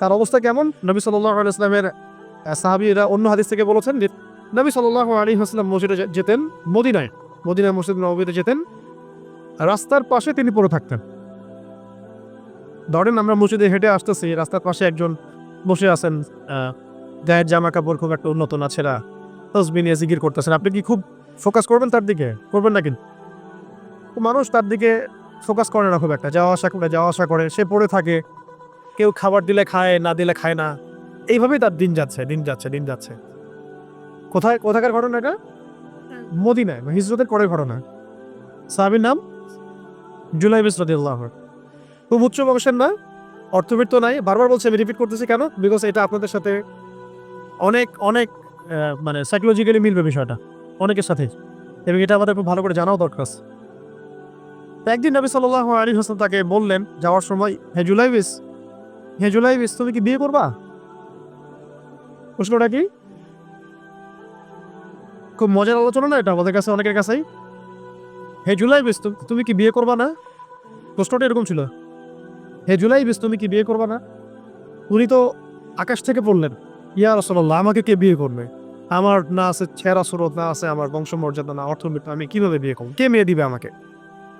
তার অবস্থা কেমন? নবী সাল্লাহ ইসলামের সাহাবিরা অন্য হাদিস থেকে বলেছেন যে, নবী সাল্লাহ আলী হাসলাম মসজিদে যেতেন মদিনায় মদিনায় মসজিদ নবীতে যেতেন। রাস্তার পাশে তিনি পড়ে থাকতেন। ধরেন আমরা মসজিদে হেঁটে আসতেছি, রাস্তার পাশে একজন বসে আছেন গায়ের জামা কাপড় খুব একটা উন্নত না, ছেঁড়া, তসবি নিয়ে জিকির করতেছেন। আপনি কি খুব ফোকাস করবেন তার দিকে? করবেন না কিন্তু মানুষ তার দিকে ফোকাস করে না খুব একটা। যাওয়া আসা করে, যাওয়া আসা করে। সে পড়ে থাকে কেউ খাবার দিলে খায় না দিলে খায় না। এইভাবেই তার দিন যাচ্ছে দিন যাচ্ছে দিন যাচ্ছে। কোথায় কোথাকার ঘটনা এটা? মদিনায় বা হিজরতের পরের ঘটনা। সাহাবির নাম জুলাই বিস রদিল্লাহ খুব উচ্চ বংশের না অর্থবিদ তো নাই। বারবার বলছে আমি রিপিট করতেছি কেন? বিকজ এটা আপনাদের সাথে অনেক অনেক মানে সাইকোলজিক্যালি মিলবে বিষয়টা। অনেকের সাথে। এবং এটা আমাদের খুব ভালো করে জানাও দরকার একদিন নবী সাল্লাহ আলী হাসান তাকে বললেন যাওয়ার সময় হে জুলাইবিস হে জুলাইবিস তুমি কি বিয়ে করবা? প্রশ্নটা কি? খুব মজার আলোচনা না এটা আমাদের কাছে, অনেকের কাছেই। হে জুলাইবিস তুমি তুমি কি বিয়ে করবা না? প্রশ্নটা এরকম ছিল। হে জুলাই জুলাইবিস তুমি কি বিয়ে করবা না? উনি তো আকাশ থেকে পড়লেন। ইয়া রসল্লাহ আমাকে কে বিয়ে করবে? আমার না আছে ছেঁড়া সুরত, না আছে আমার বংশমর্যাদা, না অর্থবিত্ত আমি কীভাবে বিয়ে করব? কে মেয়ে দিবে আমাকে?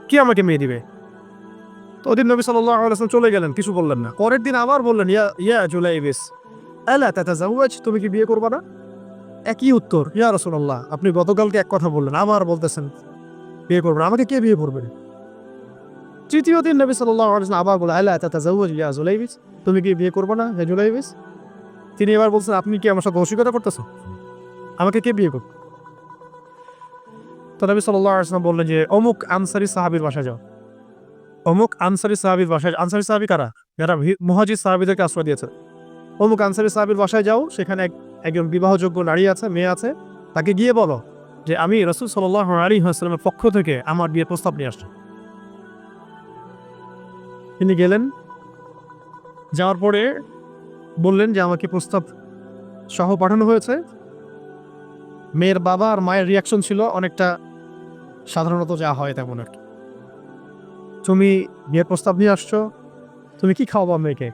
কে আমাকে মেয়ে দিবে? তো ওদিন নবী আলাইসলাম চলে গেলেন, কিছু বললেন না। পরের দিন আবার বললেন, ইয়া ইয়া জুলাইবিস, আলা তাতা জাউয়াজ তুমি কি বিয়ে করবা না? একই উত্তর, ইয়া রসুল্লাহ আপনি গতকালকে এক কথা বললেন, আবার বলতেছেন, বিয়ে করবেন আমাকে কে বিয়ে করবেন তৃতীয় দিন নবী আলাইসলাম আবার বলে আলা তাতা জাউয়াজ ইয়া জুলাইবিস, তুমি কি বিয়ে করবে না হে জুলাইবিস? তিনি এবার বলছেন, আপনি কি আমার সাথে অস্বীকার করতেছো আমাকে কে বিয়ে করবে? তো নবী সাল্লাহ আসলাম বললেন যে, অমুক আনসারি সাহাবির বাসা যাও। অমুক আনসারি সাহাবির বাসায় আনসারি সাহাবি কারা? যারা মহাজিদ সাহাবিদেরকে আশ্রয় দিয়েছে। অমুক আনসারি সাহাবির বাসায় যাও, সেখানে এক একজন বিবাহযোগ্য নারী আছে, মেয়ে আছে। তাকে গিয়ে বলো যে, আমি রসুল সাল্লাহ আলী হাসলামের পক্ষ থেকে আমার বিয়ের প্রস্তাব নিয়ে আসছি। তিনি গেলেন। যাওয়ার পরে বললেন যে, আমাকে প্রস্তাব সহ পাঠানো হয়েছে। মেয়ের বাবা আর মায়ের রিয়াকশন ছিল অনেকটা সাধারণত যা হয় তেমন আর কি। তুমি বিয়ের প্রস্তাব নিয়ে আসছো, তুমি কি খাওয়াবা মেয়েকে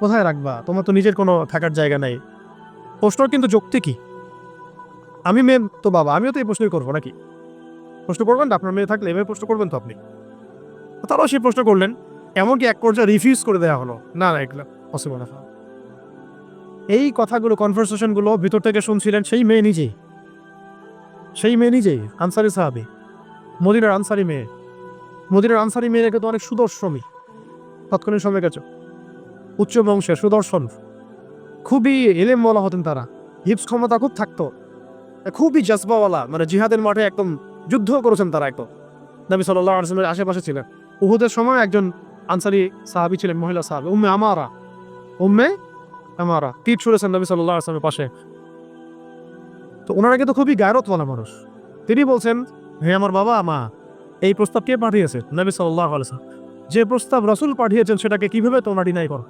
কোথায় রাখবা? তোমার তো নিজের কোনো থাকার জায়গা নাই। প্রশ্ন কিন্তু যৌক্তিক কি? আমি মেয়ে তো বাবা, আমিও তো এই প্রশ্নই করব নাকি? প্রশ্ন করবেন না আপনার মেয়ে থাকলে এভাবে প্রশ্ন করবেন তো আপনি। তারাও সেই প্রশ্ন করলেন, এমনকি এক পর্যায়ে রিফিউজ করে দেওয়া হলো। না না, এগুলো পসিবল না এই কথাগুলো কনভারসেশনগুলো ভিতর থেকে শুনছিলেন সেই মেয়ে নিজেই। সেই মেয়ে নিজেই, আনসারি সাহাবি, মদিনার আনসারি মেয়ে। মদিনার আনসারি মেয়েরা কিন্তু অনেক সুদর্শনী। তৎকালীন সময় গেছে উচ্চ বংশের সুদর্শন। খুবই এলেম বলা হতেন তারা। হিপস ক্ষমতা খুব থাকতো। খুবই জজবাওয়ালা মানে জিহাদের মাঠে একদম যুদ্ধ করেছেন তারা একদম। নবী সাল্লাহ আসলামের আশেপাশে ছিলেন। উহুদের সময় একজন আনসারি সাহাবি ছিলেন, মহিলা সাহাবি, উম্মে আমারা। উম্মে আমারা। তীর ছুড়েছেন নবী সাল্লাহ আসলামের পাশে। তো ওনারা কিন্তু খুবই গায়রতওয়ালা মানুষ। তিনি বলছেন, হে আমার বাবা, মা এই প্রস্তাব কে পাঠিয়েছে নবী সাল্লাহ যে প্রস্তাব রসুল পাঠিয়েছেন সেটাকে কীভাবে তোমরা ডিনাই করো?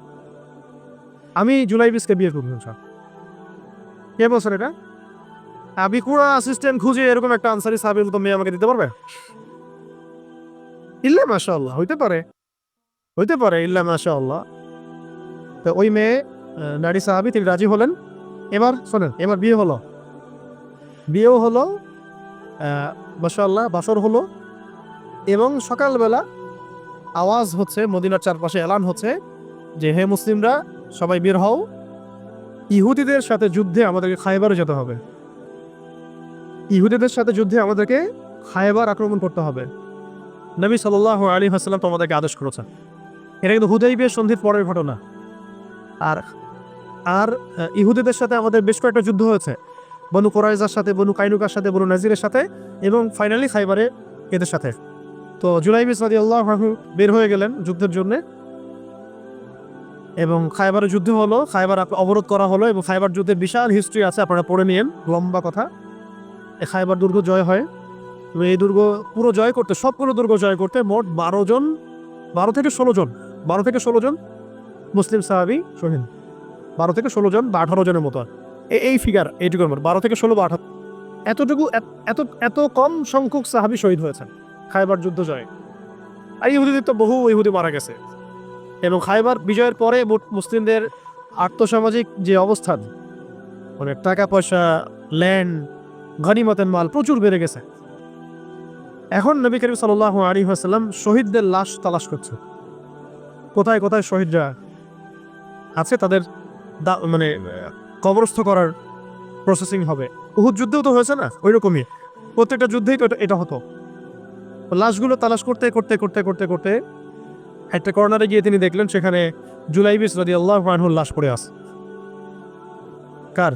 আমি জুলাই বিসকে বিয়ে করব স্যার কে বলছেন এটা? আমি কুড়া অ্যাসিস্ট্যান্ট খুঁজে এরকম একটা আনসারি সাবিল তো মেয়ে আমাকে দিতে পারবে? ইল্লা মাশা আল্লাহ হইতে পারে। হইতে পারে, ইল্লা মাশা আল্লাহ তো ওই মেয়ে নারী সাহাবি, তিনি রাজি হলেন। এবার শোনেন, এবার বিয়ে হলো। বিয়েও হলো মাসাল্লাহ বাসর হলো। এবং সকালবেলা আওয়াজ হচ্ছে, মদিনার চারপাশে এলান হচ্ছে যে, হে মুসলিমরা, সবাই বের হও। ইহুদিদের সাথে যুদ্ধে আমাদেরকে খাইবারে যেতে হবে। ইহুদিদের সাথে যুদ্ধে আমাদেরকে খাইবার আক্রমণ করতে হবে। নবী সাল্লাহ আলী হাসলাম তোমাদেরকে আদেশ করেছেন। এটা কিন্তু হুদাই বিয়ের সন্ধির পরের ঘটনা। আর আর ইহুদিদের সাথে আমাদের বেশ কয়েকটা যুদ্ধ হয়েছে। বনু কোরাইজার সাথে, বনু কাইনুকার সাথে, বনু নাজিরের সাথে এবং ফাইনালি খাইবারে এদের সাথে। তো জুলাই বিস রাদি আল্লাহ বের হয়ে গেলেন যুদ্ধের জন্য। এবং খাইবারের যুদ্ধ হলো, খাইবার অবরোধ করা হলো এবং খাইবার যুদ্ধের বিশাল হিস্ট্রি আছে, আপনারা পড়ে নিন লম্বা কথা। এই খাইবার দুর্গ জয় হয়। এবং এই দুর্গ পুরো জয় করতে, সবগুলো দুর্গ জয় করতে মোট বারো জন, বারো থেকে ষোলো জন, বারো থেকে ষোলো জন মুসলিম সাহাবি শহীদ। বারো থেকে ষোলো জন বা আঠারো জনের মতো এ- এই ফিগার এইটুকুর মতো, বারো থেকে ষোলো বা আঠারো। এতটুকু, এত- এত এত কম সংখ্যক সাহাবি শহীদ হয়েছেন। খাইবার যুদ্ধ জয়। আর ইহুদিদের তো বহু ইহুদি মারা গেছে। এবং খাইবার বিজয়ের পরে মুসলিমদের আর্থসামাজিক যে অবস্থান মানে টাকা পয়সা ল্যান্ড ঘনিমতের মাল প্রচুর বেড়ে গেছে। এখন নবী করিম সাল্লাহ আলী আসাল্লাম শহীদদের লাশ তালাশ করছে। কোথায় কোথায় শহীদরা আছে তাদের মানে কবরস্থ করার প্রসেসিং হবে। উহুদ যুদ্ধেও তো হয়েছে না? ওই রকমই প্রত্যেকটা যুদ্ধেই তো এটা হতো। লাশগুলো তালাশ করতে করতে করতে করতে করতে একটা কর্নারে গিয়ে তিনি দেখলেন সেখানে জুলাইবিস রাজি আল্লাহ রানহুর লাশ পড়ে আছে। কার?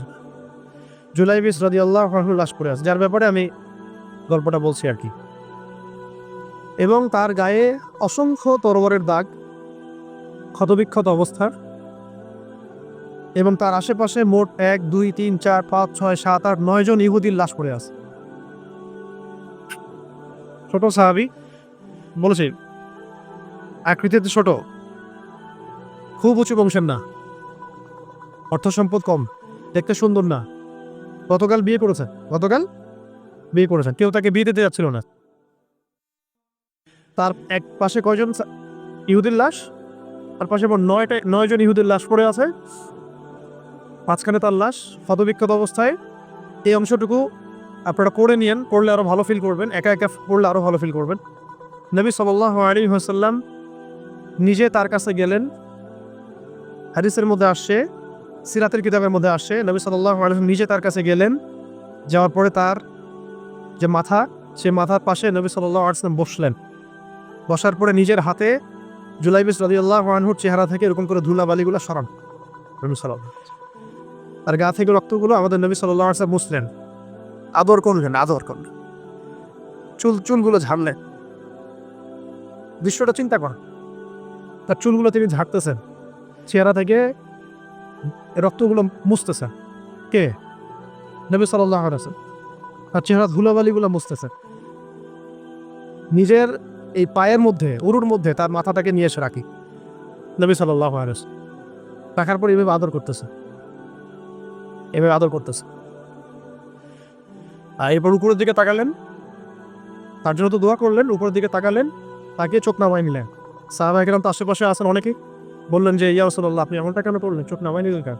জুলাইবিস রাজি আল্লাহ রানহুর লাশ পড়ে আছে। যার ব্যাপারে আমি গল্পটা বলছি আর কি। এবং তার গায়ে অসংখ্য তরবারের দাগ, ক্ষতবিক্ষত অবস্থার এবং তার আশেপাশে মোট এক, দুই, তিন, চার, পাঁচ, ছয়, সাত, আট, নয় জন ইহুদির লাশ পড়ে আছে। ছোট সাহাবি? বলেছি আকৃতিতে ছোট। খুব উঁচু বংশের না। অর্থ সম্পদ কম। দেখতে সুন্দর না। গতকাল বিয়ে করেছেন। গতকাল? বিয়ে করেছেন। কেউ তাকে বিয়ে দিতে যাচ্ছিল না। তার এক পাশে কয়জন ইহুদির লাশ? তার পাশে মোট নয়টা নয় জন ইহুদির লাশ পড়ে আছে। মাঝখানে তার লাশ ক্ষতবিক্ষত অবস্থায়। এই অংশটুকু আপনারা করে নিয়েন, পড়লে আরও ভালো ফিল করবেন, একা একা পড়লে আরও ভালো ফিল করবেন। নবী সাল্লাহ আলী হাসাল্লাম নিজে তার কাছে গেলেন। হাদিসের মধ্যে আসছে সিরাতের কিতাবের মধ্যে আসছে নবী সাল্লাহ আলম নিজে তার কাছে গেলেন, যাওয়ার পরে তার যে মাথা, সে মাথার পাশে নবী সাল্লাহ আসলাম বসলেন। বসার পরে নিজের হাতে জুলাইবিস রাজিউল্লাহ আনহুর চেহারা থেকে এরকম করে ধুলা বালিগুলো সরান। নবী সাল্লাহ আর গা থেকে রক্তগুলো আমাদের নবী সাল্লাহ আসলাম মুসলেন আদর করলেন আদর করলেন চুল, চুলগুলো ঝাড়লেন দৃশ্যটা চিন্তা করেন। তার চুলগুলো তিনি ঝাড়তেছেন। চেহারা থেকে রক্তগুলো মুছতেছেন। কে? নবী সাল্লাহ তার চেহারা ধুলাবালিগুলো মুছতেছেন। নিজের এই পায়ের মধ্যে, উরুর মধ্যে তার মাথাটাকে নিয়ে এসে রাখি। নবী সাল্লাহ আলাইসাল্লাম রাখার পর এভাবে আদর করতেছে এভাবে আদর করতেছে এরপর উপরের দিকে তাকালেন। তার জন্য তো দোয়া করলেন, উপরের দিকে তাকালেন তাকে চোখ নামাই নিলেন। সাহাবা একরাম তো আশেপাশে আছেন অনেকে। বললেন যে, ইয়া রসল্লাহ আপনি এমনটা কেন করলেন? চোখ নামাই নিলেন কেন?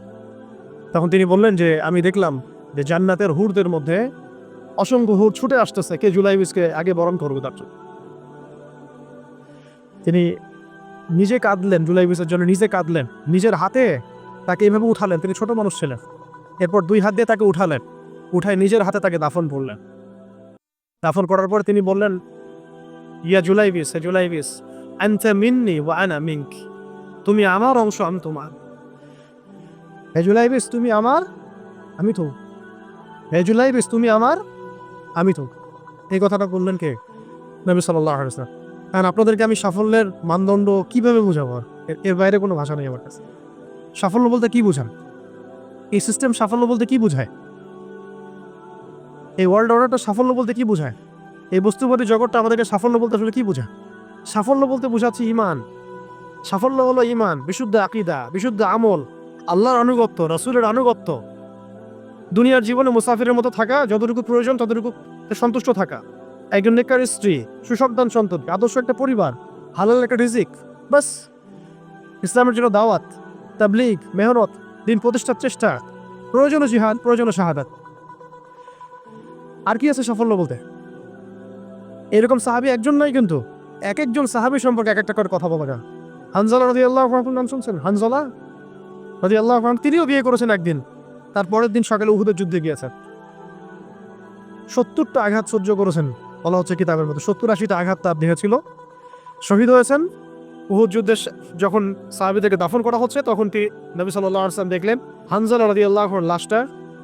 তখন তিনি বললেন যে, আমি দেখলাম যে জান্নাতের হুরদের মধ্যে অসংখ্য হুর ছুটে আসতেছে। কে জুলাইবিসকে আগে বরণ করবে তার জন্য। তিনি নিজে কাঁদলেন জুলাইবিসের জন্য নিজে কাঁদলেন। নিজের হাতে তাকে এইভাবে উঠালেন। তিনি ছোট মানুষ ছিলেন। এরপর দুই হাত দিয়ে তাকে উঠালেন। উঠায় নিজের হাতে তাকে দাফন করলেন। দাফন করার পর তিনি বললেন, ইয়া জুলাইবিস, হে জুলাইবিস, আনতে মিন্নি ওয়া আনা মিঙ্ক তুমি আমার অংশ, আমি তোমার। হে জুলাইবিস, তুমি আমার, আমি তো। হে জুলাইবিস, তুমি আমার, আমি তো। এই কথাটা বললেন কে? নবী সাল্লাহ আলাইসলাম কারণ আপনাদেরকে আমি সাফল্যের মানদণ্ড কীভাবে বোঝাবো? এর বাইরে কোনো ভাষা নেই আমার কাছে। সাফল্য বলতে কি বোঝান এই সিস্টেম সাফল্য বলতে কি বোঝায়? এই ওয়ার্ল্ড অর্ডারটা সাফল্য বলতে কি বোঝায়? এই বস্তুবাদী জগৎটা আমাদেরকে সাফল্য বলতে আসলে কি বোঝায়? সাফল্য বলতে বোঝাচ্ছে ইমান সাফল্য হলো ইমান বিশুদ্ধ আকিদা, বিশুদ্ধ আমল, আল্লাহর আনুগত্য, রসুলের আনুগত্য। দুনিয়ার জীবনে মুসাফিরের মতো থাকা, যতটুকু প্রয়োজন ততটুকু সন্তুষ্ট থাকা। একজন নেকার স্ত্রী সুসন্তান সন্তান, আদর্শ একটা পরিবার, হালাল একটা রিজিক, বাস। ইসলামের জন্য দাওয়াত, তাবলিগ, মেহনত, দিন প্রতিষ্ঠার চেষ্টা প্রয়োজনীয় জিহাদ প্রয়োজনীয় শাহাদাত। আর কি আছে সাফল্য বলতে? এরকম সাহাবি একজন নয় কিন্তু। এক একজন সাহাবি সম্পর্কে এক একটা করে কথা বলা হানজলা রদি আল্লাহ নাম শুনছেন? হানজলা রদি আল্লাহ তিনিও বিয়ে করেছেন একদিন। তার পরের দিন সকালে উহুদের যুদ্ধে গিয়েছেন। সত্তরটা আঘাত সহ্য করেছেন, বলা হচ্ছে কিতাবের মতো সত্তর আশিটা আঘাত তার দেহে ছিল। শহীদ হয়েছেন। উহুদ যুদ্ধে যখন সাহাবিদেরকে দাফন করা হচ্ছে, তখন তিনি নবী সাল্লাহ আসলাম দেখলেন, হানজালা রদি আল্লাহর লাশটা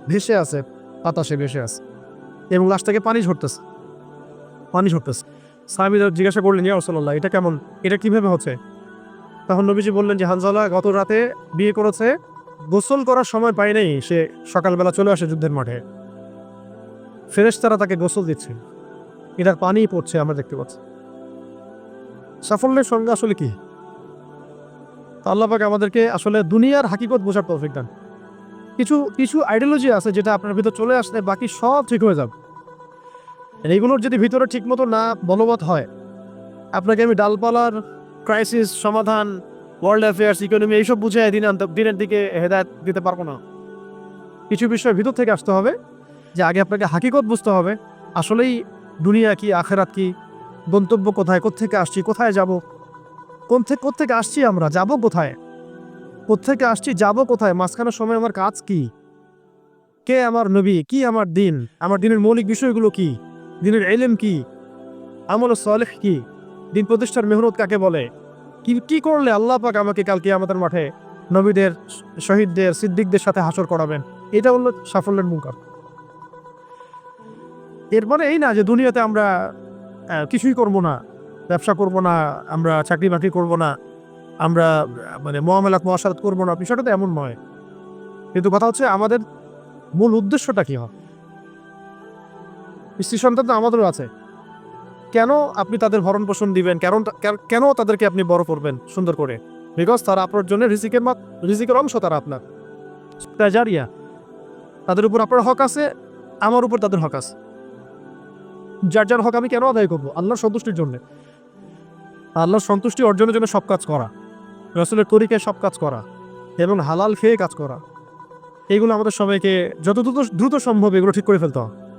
ভেসে আছে, বাতাসে ভেসে আছে। এবং লাশটাকে পানি ঝরতেছে। পানি ঝরতেছে। সাহাবিরা জিজ্ঞাসা করলেন, ইয়া রসল্লাহ এটা কেমন? এটা কীভাবে হচ্ছে? তখন নবীজি বললেন যে, হানজালা গত রাতে বিয়ে করেছে। গোসল করার সময় পায় নাই। সে সকালবেলা চলে আসে যুদ্ধের মাঠে। ফেরেশতারা তাকে গোসল দিচ্ছে। এটার পানি পড়ছে, আমরা দেখতে পাচ্ছি। সাফল্যের সঙ্গে আসলে কি? তো আল্লাহ পাক আমাদেরকে আসলে দুনিয়ার হাকিকত বোঝার তৌফিক দান। কিছু কিছু আইডিওলজি আছে যেটা আপনার ভিতর চলে আসলে বাকি সব ঠিক হয়ে যাবে। এইগুলোর যদি ভিতরে ঠিকমতো না বলবৎ হয়, আপনাকে আমি ডালপালার ক্রাইসিস সমাধান ওয়ার্ল্ড অ্যাফেয়ার্স ইকোনমি এইসব বুঝে দিন দিনের দিকে হেদায়ত দিতে পারব না। কিছু বিষয় ভিতর থেকে আসতে হবে, যে আগে আপনাকে হাকিকত বুঝতে হবে, আসলেই দুনিয়া কি, আখেরাত কি, গন্তব্য কোথায়, কোত্থেকে আসছি, কোথায় যাব কোন থেকে কোত্থেকে আসছি আমরা, যাব কোথায়? কোত্থেকে আসছি, যাব কোথায়? মাঝখানের সময় আমার কাজ কি? কে আমার নবী? কি আমার দিন? আমার দিনের মৌলিক বিষয়গুলো কি? দিনের এলেম কি? আমল সলেহ কি? দিন প্রতিষ্ঠার মেহনত কাকে বলে? কি কি করলে আল্লাহ পাক আমাকে কালকে আমাদের মাঠে নবীদের, শহীদদের, সিদ্দিকদের সাথে হাসর করাবেন? এটা হলো সাফল্যের মূল কারণ। এর মানে এই না যে দুনিয়াতে আমরা কিছুই করব না। ব্যবসা করব না, আমরা চাকরি বাকরি করব না, আমরা মানে মহামেলাত, মহাসারত করব না। বিষয়টা তো এমন নয়। কিন্তু কথা হচ্ছে আমাদের মূল উদ্দেশ্যটা কি হয় স্ত্রী সন্তান তো আমাদেরও আছে। কেন আপনি তাদের ভরণ পোষণ দিবেন? কেন কেন- তাদেরকে আপনি বড় করবেন? সুন্দর করে। বিকজ তারা আপনার জন্য রিজিকের মাত রিজিকের অংশ তারা আপনার। জারিয়া তাদের উপর আপনার হক আছে, আমার উপর তাদের হক আছে। যার যার হক আমি কেন আদায় করব? আল্লাহর সন্তুষ্টির জন্য। আল্লাহর সন্তুষ্টি অর্জনের জন্য সব কাজ করা। রসুলের তরিকায় সব কাজ করা। এবং হালাল খেয়ে কাজ করা। এগুলো আমাদের সবাইকে যত দ্রুত দ্রুত সম্ভব এগুলো ঠিক করে ফেলতে হবে।